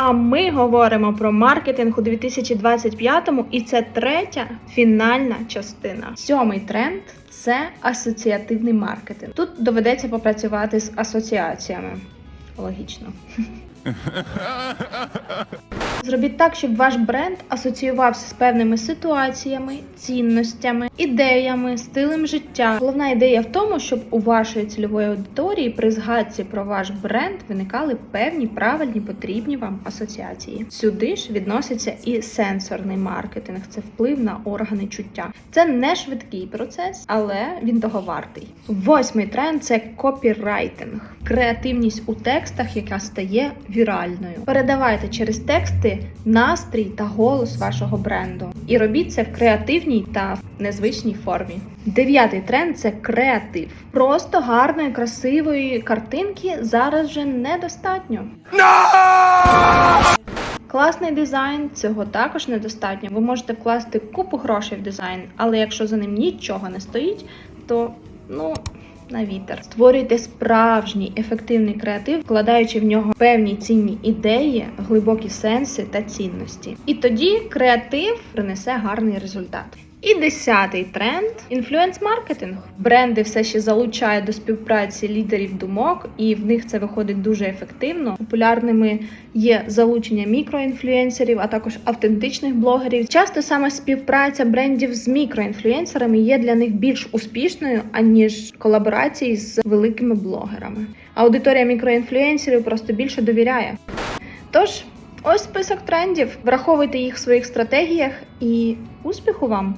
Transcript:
А ми говоримо про маркетинг у 2025-му, і це третя фінальна частина. Сьомий тренд це асоціативний маркетинг. Тут доведеться попрацювати з асоціаціями. Логічно. Зробіть так, щоб ваш бренд асоціювався з певними ситуаціями, цінностями, ідеями, стилем життя. Головна ідея в тому, щоб у вашої цільової аудиторії при згадці про ваш бренд виникали певні правильні потрібні вам асоціації. Сюди ж відноситься і сенсорний маркетинг, це вплив на органи чуття. Це не швидкий процес, але він того вартий. Восьмий тренд це копірайтинг, креативність у текстах, яка стає віральною. Передавайте через тексти настрій та голос вашого бренду. І робіть це в креативній та незвичній формі. Дев'ятий тренд це креатив. Просто гарної, красивої картинки зараз вже недостатньо. Класний дизайн цього також недостатньо. Ви можете вкласти купу грошей в дизайн, але якщо за ним нічого не стоїть, то ну. На вітер створюйте справжній ефективний креатив, вкладаючи в нього певні цінні ідеї, глибокі сенси та цінності. І тоді креатив принесе гарний результат. І десятий тренд інфлюенс-маркетинг. Бренди все ще залучають до співпраці лідерів думок, і в них це виходить дуже ефективно. Популярними є залучення мікроінфлюенсерів, а також автентичних блогерів. Часто саме співпраця брендів з мікроінфлюенсерами є для них більш успішною, аніж колаборації з великими блогерами. Аудиторія мікроінфлюенсерів просто більше довіряє. Тож, ось список трендів. Враховуйте їх в своїх стратегіях і успіху вам!